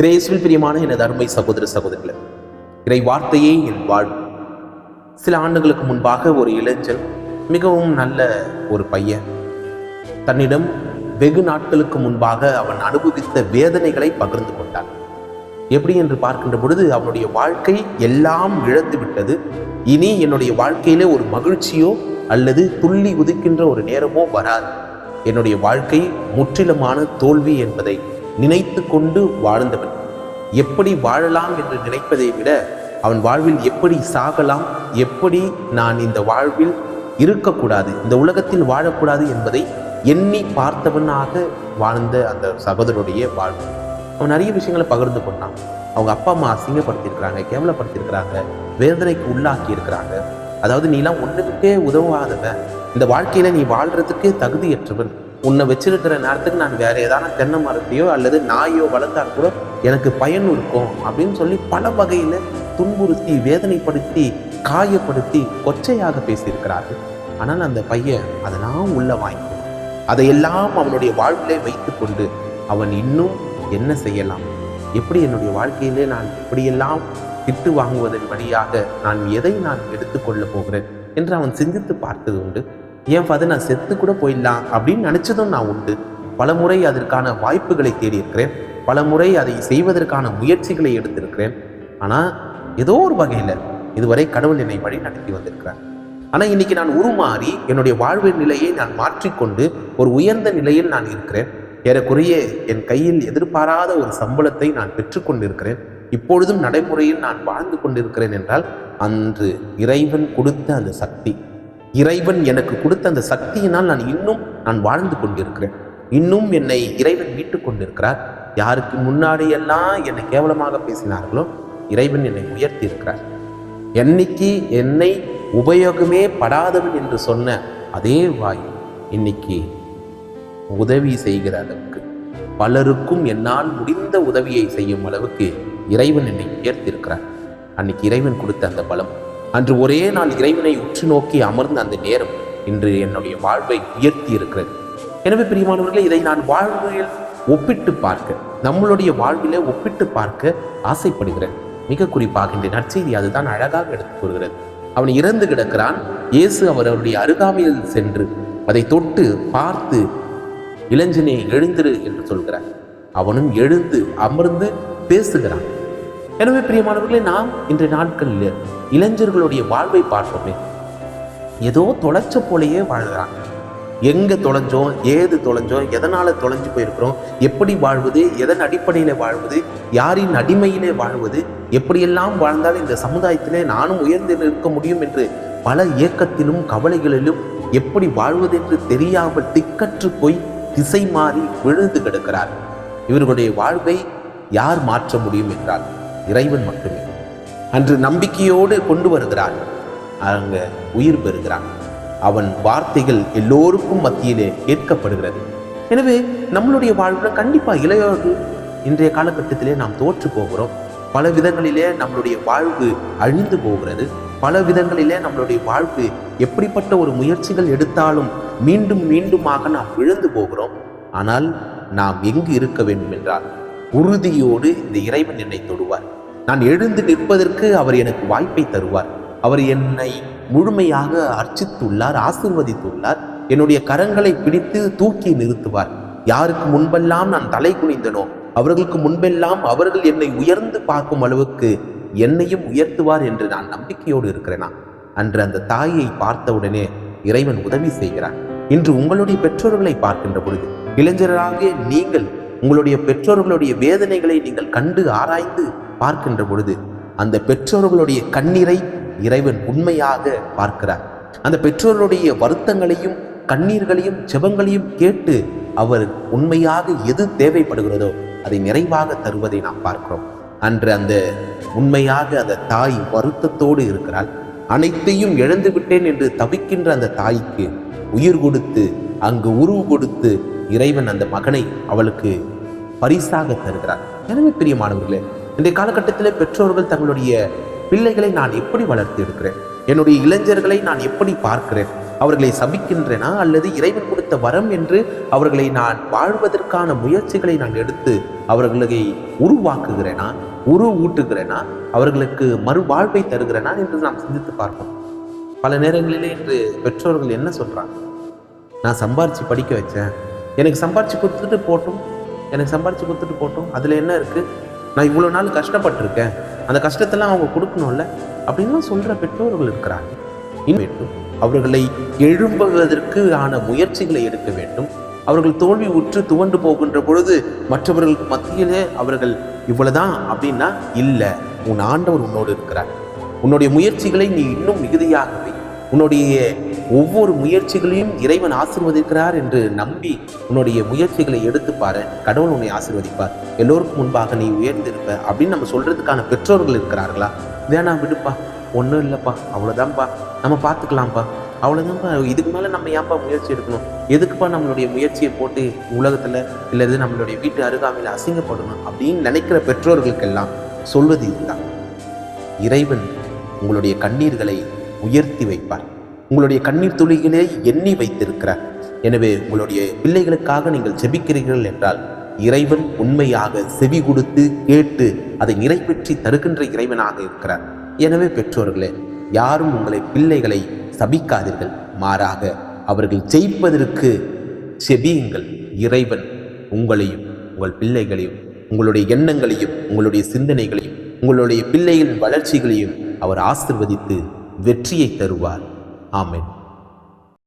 கிரேசுவில் பிரியமான எனது அருமை சகோதர சகோதரிகளே இறை வார்த்தையே என் வாழ்வு. சில ஆண்டுகளுக்கு முன்பாக ஒரு இளைஞன் மிகவும் நல்ல ஒரு பையன் தன்னிடம் வெகு நாட்களுக்கு முன்பாக அவன் அனுபவித்த வேதனைகளை பகிர்ந்து கொண்டான். எப்படி என்று பார்க்கின்ற பொழுது அவனுடைய வாழ்க்கை எல்லாம் இழந்து விட்டது. இனி என்னுடைய வாழ்க்கையிலே ஒரு மகிழ்ச்சியோ அல்லது துள்ளி உதிக்கின்ற ஒரு நேரமோ வராது. என்னுடைய வாழ்க்கை முற்றிலுமான தோல்வி என்பதை நினைத்து கொண்டு வாழ்ந்தவன். எப்படி வாழலாம் என்று நினைப்பதை விட அவன் வாழ்வில் எப்படி சாகலாம் எப்படி நான் இந்த வாழ்வில் இருக்கக்கூடாது இந்த உலகத்தில் வாழக்கூடாது என்பதை எண்ணி பார்த்தவனாக வாழ்ந்த அந்த சகோதரருடைய வாழ்வு. அவன் நிறைய விஷயங்களை பகிர்ந்து கொண்டான். அவங்க அப்பா அம்மா அசிங்கப்படுத்தியிருக்கிறாங்க கேவலப்படுத்தியிருக்கிறாங்க வேதனைக்கு உள்ளாக்கி இருக்கிறாங்க அதாவது நீலாம் ஒன்றுக்கே உதவாதவன். இந்த வாழ்க்கையில நீ வாழ்றதுக்கே தகுதியற்றவன். உன்னை வச்சிருக்கிற நேரத்துக்கு நான் வேற ஏதான தென்னை மரத்தையோ அல்லது நாயோ வளர்த்தால் கூட எனக்கு பயன் இருக்கும் அப்படின்னு சொல்லி பல வகையில துன்புறுத்தி வேதனைப்படுத்தி காயப்படுத்தி கொச்சையாக பேசியிருக்கிறார்கள். ஆனால் அந்த பையன் அதெல்லாம் உள்ள வாங்கி அதையெல்லாம் அவனுடைய வாழ்விலே வைத்துக்கொண்டு அவன் இன்னும் என்ன செய்யலாம்? எப்படி என்னுடைய வாழ்க்கையிலே நான் இப்படியெல்லாம் திட்டு வாங்குவதன் வழியாக நான் எதை நான் எடுத்துக்கொள்ளப் போகிறேன்? என்று அவன் சிந்தித்து பார்த்தது உண்டு. ஏன் ஃபாதர் நான் செத்து கூட போயிடலாம் அப்படின்னு நினச்சதும் நான் உண்டு. பல முறை அதற்கான வாய்ப்புகளை தேடியிருக்கிறேன். பல முறை அதை செய்வதற்கான முயற்சிகளை எடுத்திருக்கிறேன். ஆனால் ஏதோ ஒரு வகையில் இதுவரை கடவுள் என்னை வழி நடத்தி வந்திருக்கிறார். ஆனால் இன்னைக்கு நான் உருமாறி என்னுடைய வாழ்வின் நிலையை நான் மாற்றிக்கொண்டு ஒரு உயர்ந்த நிலையில் நான் இருக்கிறேன். ஏறக்குறைய என் கையில் எதிர்பாராத ஒரு சம்பளத்தை நான் பெற்றுக்கொண்டிருக்கிறேன் இப்பொழுதும் நடைமுறையில் நான் வாழ்ந்து கொண்டிருக்கிறேன் என்றால் அன்று இறைவன் கொடுத்த அந்த சக்தி இறைவன் எனக்கு கொடுத்த அந்த சக்தியினால் நான் இன்னும் நான் வாழ்ந்து கொண்டிருக்கிறேன். இன்னும் என்னை இறைவன் மீட்டுக் கொண்டிருக்கிறார். யாருக்கு முன்னாடியெல்லாம் என்னை கேவலமாக பேசினார்களோ இறைவன் என்னை உயர்த்தி இருக்கிறார் என்னைக்கு என்னை உபயோகமே படாதவன் என்று சொன்ன அதே வாய் இன்னைக்கு உதவி செய்கிற அளவுக்கு பலருக்கும் என்னால் முடிந்த உதவியை செய்யும் அளவுக்கு இறைவன் என்னை உயர்த்தியிருக்கிறார். அன்னைக்கு இறைவன் கொடுத்த அந்த பலம் அன்று ஒரே நாள் இறைவனை உற்று நோக்கி அமர்ந்த அந்த நேரம் இன்று என்னுடைய வாழ்வை உயர்த்தி இருக்கிறது. எனவே பிரியமானவர்களே இதை நான் வாழ்வில் ஒப்பிட்டு பார்க்க நம்மளுடைய வாழ்விலே ஒப்பிட்டு பார்க்க ஆசைப்படுகிறேன். மிக குறிப்பாக இந்த நற்செய்தி அதுதான் அழகாக எடுத்து கூறுகிறது. அவன் இறந்து கிடக்கிறான். இயேசு அவருடைய அருகாமையில் சென்று அதை தொட்டு பார்த்து இளைஞனே எழுந்திரு என்று சொல்கிறார். அவனும் எழுந்து அமர்ந்து பேசுகிறான். எனவே பிரியமானவர்களே நாம் இன்றைய நாட்களில் இளைஞர்களுடைய வாழ்வை பார்ப்போமே. ஏதோ தொலைச்ச போலேயே வாழ்கிறாங்க. எங்கே தொலைஞ்சோம் ஏது தொலைஞ்சோம் எதனால் தொலைஞ்சு போயிருக்கிறோம் எப்படி வாழ்வது எதன் அடிப்படையில் வாழ்வது யாரின் அடிமையிலே வாழ்வது எப்படியெல்லாம் வாழ்ந்தால் இந்த சமுதாயத்திலே நானும் உயர்ந்து நிற்க முடியும் என்று பல இயக்கத்திலும் கவலைகளிலும் எப்படி வாழ்வது என்று தெரியாமல் திக்கற்று போய் திசை மாறி விழுந்து கிடக்கிறார். இவர்களுடைய வாழ்வை யார் மாற்ற முடியும் என்றால் இறைவன் மட்டுமே. அன்று நம்பிக்கையோடு கொண்டு வருகிறான். அங்கே உயிர் பெறுகிறான். அவன் வார்த்தைகள் எல்லோருக்கும் மத்தியிலே கேட்கப்படுகிறது. எனவே நம்மளுடைய வாழ்வில் கண்டிப்பா இளையோர்கள் இன்றைய காலகட்டத்திலே நாம் தோற்று போகிறோம். பல விதங்களிலே நம்மளுடைய வாழ்வு அழிந்து போகிறது. பல விதங்களிலே நம்மளுடைய வாழ்வு எப்படிப்பட்ட ஒரு முயற்சிகள் எடுத்தாலும் மீண்டும் மீண்டுமாக நாம் விழுந்து போகிறோம். ஆனால் நாம் எங்கு இருக்க வேண்டும் என்றால் உறுதியோடு இந்த இறைவன் என்னை தொடுவார். நான் எழுந்து நிற்பதற்கு அவர் எனக்கு வாய்ப்பை தருவார். அவர் என்னை முழுமையாக அர்ச்சித்துள்ளார் ஆசிர்வதித்துள்ளார். என்னுடைய கரங்களை பிடித்து தூக்கி நிறுத்துவார். யாருக்கு முன்பெல்லாம் நான் தலை குனிந்தனோ அவர்களுக்கு முன்பெல்லாம் அவர்கள் என்னை உயர்ந்து பார்க்கும் அளவுக்கு என்னையும் உயர்த்துவார் என்று நான் நம்பிக்கையோடு இருக்கிறேனா? அன்று அந்த தாயை பார்த்தவுடனே இறைவன் உதவி செய்கிறார். இன்று உங்களுடைய பெற்றோர்களை பார்க்கின்ற பொழுது இளைஞராகிய நீங்கள் உங்களுடைய பெற்றோர்களுடைய வேதனைகளை நீங்கள் கண்டு ஆராய்ந்து பார்க்கின்ற பொழுது அந்த பெற்றோர்களுடைய கண்ணீரை இறைவன் உண்மையாக பார்க்கிறார். அந்த பெற்றோருடைய வருத்தங்களையும் கண்ணீர்களையும் செபங்களையும் கேட்டு அவர் உண்மையாக எது தேவைப்படுகிறதோ அதை நிறைவாக தருவதை நாம் பார்க்கிறோம். அன்று அந்த உண்மையாக அந்த தாய் வருத்தத்தோடு இருக்கிறாள். அனைத்தையும் இழந்து விட்டேன் என்று தவிக்கின்ற அந்த தாய்க்கு உயிர் கொடுத்து அங்கு உருவு கொடுத்து இறைவன் அந்த மகனை அவளுக்கு பரிசாக தருகிறார். எனவே பிரியமானவர்களே இன்றைய காலகட்டத்தில் பெற்றோர்கள் தங்களுடைய பிள்ளைகளை நான் எப்படி வளர்த்து எடுக்கிறேன் என்னுடைய இளைஞர்களை நான் எப்படி பார்க்கிறேன்? அவர்களை சபிக்கின்றேனா? அல்லது இறைவன் கொடுத்த வரம் என்று அவர்களை நான் வாழ்வதற்கான முயற்சிகளை நான் எடுத்து அவர்களை உருவாக்குகிறேனா? உரு ஊட்டுகிறேனா? அவர்களுக்கு மறுவாழ்வை தருகிறேனா என்று நாம் சிந்தித்து பார்ப்போம். பல நேரங்களிலே இன்று பெற்றோர்கள் என்ன சொல்கிறாங்க நான் சம்பாரித்து படிக்க வச்சேன். எனக்கு சம்பாரித்து கொடுத்துட்டு போட்டோம். எனக்கு சம்பாரிச்சு கொடுத்துட்டு போட்டோம். அதில் என்ன இருக்குது நான் இவ்வளோ நாள் கஷ்டப்பட்டிருக்கேன். அந்த கஷ்டத்தெல்லாம் அவங்க கொடுக்கணும்ல? அப்படின்லாம் சொல்கிற பெற்றோர்கள் இருக்கிறாங்க. இன்னும் அவர்களை எழும்புவதற்கு ஆன முயற்சிகளை எடுக்க வேண்டும். அவர்கள் தோல்வி உற்று துவண்டு போகின்ற பொழுது மற்றவர்களுக்கு மத்தியிலே அவர்கள் இவ்வளவுதான் அப்படின்னா இல்லை உன் ஆண்டவர் உன்னோடு இருக்கிறார். உன்னுடைய முயற்சிகளை நீ இன்னும் மிகுதியாகவே உன்னுடைய ஒவ்வொரு முயற்சிகளையும் இறைவன் ஆசிர்வதிக்கிறார் என்று நம்பி உன்னுடைய முயற்சிகளை எடுத்து பாரு. கடவுள் உன்னை ஆசீர்வதிப்பார். எல்லோருக்கும் முன்பாக நீ உயர்ந்திருப்ப அப்படின்னு நம்ம சொல்றதுக்கான பெற்றோர்கள் இருக்கிறார்களா? வேணாம் விடுப்பா. ஒன்றும் இல்லைப்பா. அவ்வளோதான்ப்பா நம்ம பார்த்துக்கலாம்ப்பா அவ்வளோதான்ப்பா இதுக்கு மேலே நம்ம ஏன்ப்பா முயற்சி எடுக்கணும்? எதுக்குப்பா நம்மளுடைய முயற்சியை போட்டு உலகத்தில் இல்லை இது நம்மளுடைய வீட்டு அருகாமையில் அசிங்கப்படணும் அப்படின்னு நினைக்கிற பெற்றோர்களுக்கெல்லாம் சொல்வது இதுதான். இறைவன் உங்களுடைய கண்ணீர்களை உயர்த்தி வைப்பார். உங்களுடைய கண்ணீர் துளிகளே எண்ணி வைத்திருக்கிறார். எனவே உங்களுடைய பிள்ளைகளுக்காக நீங்கள் செபிக்கிறீர்கள் என்றால் இறைவன் உண்மையாக செவி கொடுத்து கேட்டு அதை நிறைவேற்றி தருகின்ற இறைவனாக இருக்கிறார். எனவே பெற்றோர்களே யாரும் உங்களை பிள்ளைகளை சபிக்காதீர்கள். மாறாக அவர்கள் ஜெயிப்பதற்கு செபியுங்கள். இறைவன் உங்களையும் உங்கள் பிள்ளைகளையும் உங்களுடைய எண்ணங்களையும் உங்களுடைய சிந்தனைகளையும் உங்களுடைய பிள்ளைகளின் வளர்ச்சிகளையும் அவர் ஆசிர்வதித்து வெற்றியை தருவார். Amen.